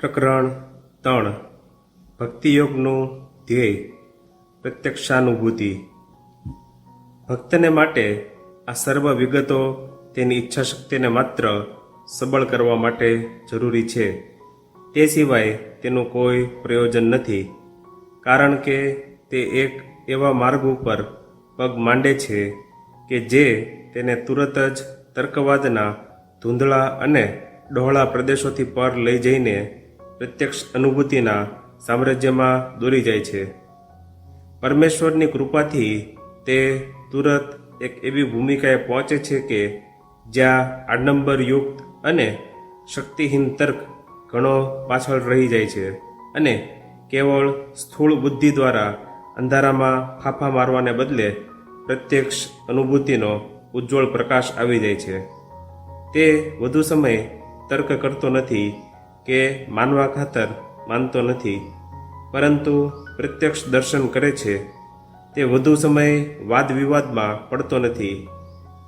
પ્રકરણ ત્રણ. ભક્તિયોગનું ધ્યેય, પ્રત્યક્ષાનુભૂતિ. ભક્તને માટે આ સર્વ વિગતો તેની ઈચ્છાશક્તિને માત્ર સબળ કરવા માટે જરૂરી છે. તે સિવાય તેનું કોઈ પ્રયોજન નથી, કારણ કે તે એક એવા માર્ગ ઉપર પગ માંડે છે કે જે તેને તુરત જ તર્કવાદના ધૂંધળા અને ડહોળા પ્રદેશોથી પર લઈ જઈને પ્રત્યક્ષ અનુભૂતિના સામ્રાજ્યમાં દોરી જાય છે. પરમેશ્વરની કૃપાથી તે તુરત એક એવી ભૂમિકાએ પહોંચે છે કે જ્યાં આડંબરયુક્ત અને શક્તિહીન તર્ક ઘણો પાછળ રહી જાય છે અને કેવળ સ્થૂળ બુદ્ધિ દ્વારા અંધારામાં ફાફા મારવાને બદલે પ્રત્યક્ષ અનુભૂતિનો ઉજ્જવળ પ્રકાશ આવી જાય છે. તે વધુ સમય તર્ક કરતો નથી કે માનવા ખાતર માનતો નથી. પરંતુ પ્રત્યક્ષ દર્શન કરે છે. તે વધુ સમય વાદ વિવાદમાં પડતો નથી.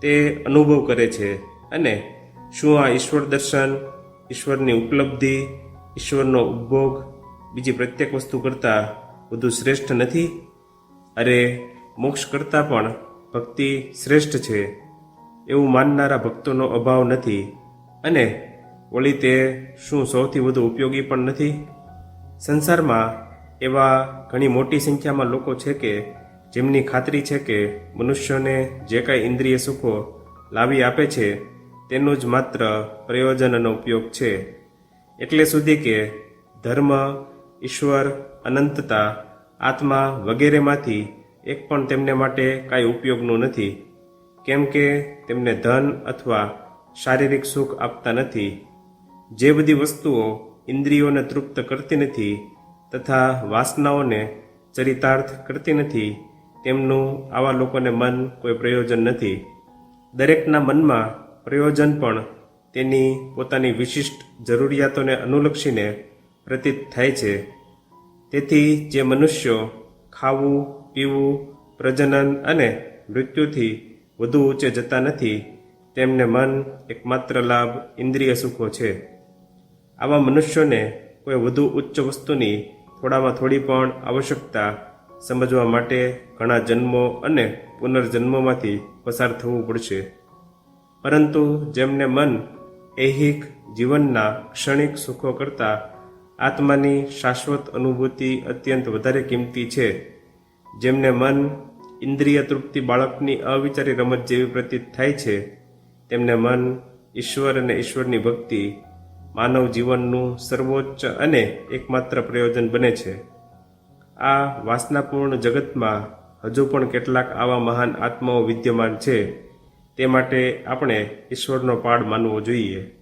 તે અનુભવ કરે છે અને શું આ ઈશ્વર દર્શન, ઈશ્વરની ઉપલબ્ધિ, ઈશ્વરનો ઉપભોગ, બીજી પ્રત્યેક વસ્તુ કરતાં વધુ શ્રેષ્ઠ નથી? અરે, મોક્ષ કરતાં પણ ભક્તિ શ્રેષ્ઠ છે. એવું માનનારા ભક્તોનો અભાવ નથી અને વળી તે શું સૌથી વધુ ઉપયોગી પણ નથી? સંસારમાં એવા ઘણી મોટી સંખ્યામાં લોકો છે કે જેમની ખાતરી છે કે મનુષ્યને જે કાંઈ ઇન્દ્રિય સુખો લાવી આપે છે, તેનું જ માત્ર પ્રયોજન અને ઉપયોગ છે. એટલે સુધી કે ધર્મ, ઈશ્વર, અનંતતા, આત્મા વગેરેમાંથી એક પણ તેમને માટે કાંઈ ઉપયોગનું નથી. કેમ કે તેમને ધન અથવા શારીરિક સુખ આપતા નથી. જે બધી વસ્તુઓ ઇન્દ્રિયોને તૃપ્ત કરતી નથી તથા વાસનાઓને ચરિતાર્થ કરતી નથી, તેમનું આવા લોકોને મન કોઈ પ્રયોજન નથી. દરેકના મનમાં પ્રયોજન પણ તેની પોતાની વિશિષ્ટ જરૂરિયાતોને અનુલક્ષીને પ્રતીત થાય છે. તેથી જે મનુષ્યો ખાવું, પીવું, પ્રજનન અને મૃત્યુથી વધુ ઊંચે જતા નથી, તેમને મન એકમાત્ર લાભ ઇન્દ્રિય સુખો છે. આવા મનુષ્યોને કોઈ વધુ ઉચ્ચ વસ્તુની થોડામાં થોડી પણ આવશ્યકતા સમજવા માટે ઘણા જન્મો અને પુનર્જન્મોમાંથી પસાર થવું પડશે. પરંતુ જેમને મન એહિક જીવનના ક્ષણિક સુખો કરતાં આત્માની શાશ્વત અનુભૂતિ અત્યંત વધારે કિંમતી છે, જેમને મન ઇન્દ્રિય તૃપ્તિ બાળકની અવિચારી રમત જેવી પ્રતીત થાય છે, તેમને મન ઈશ્વર અને ઈશ્વરની ભક્તિ માનવ જીવનનું સર્વોચ્ચ અને એકમાત્ર પ્રયોજન બને છે. આ વાસનાપૂર્ણ જગતમાં હજુ પણ કેટલાક આવા મહાન આત્માઓ વિદ્યમાન છે. તે માટે આપણે ઈશ્વરનો પાડ માનવો જોઈએ.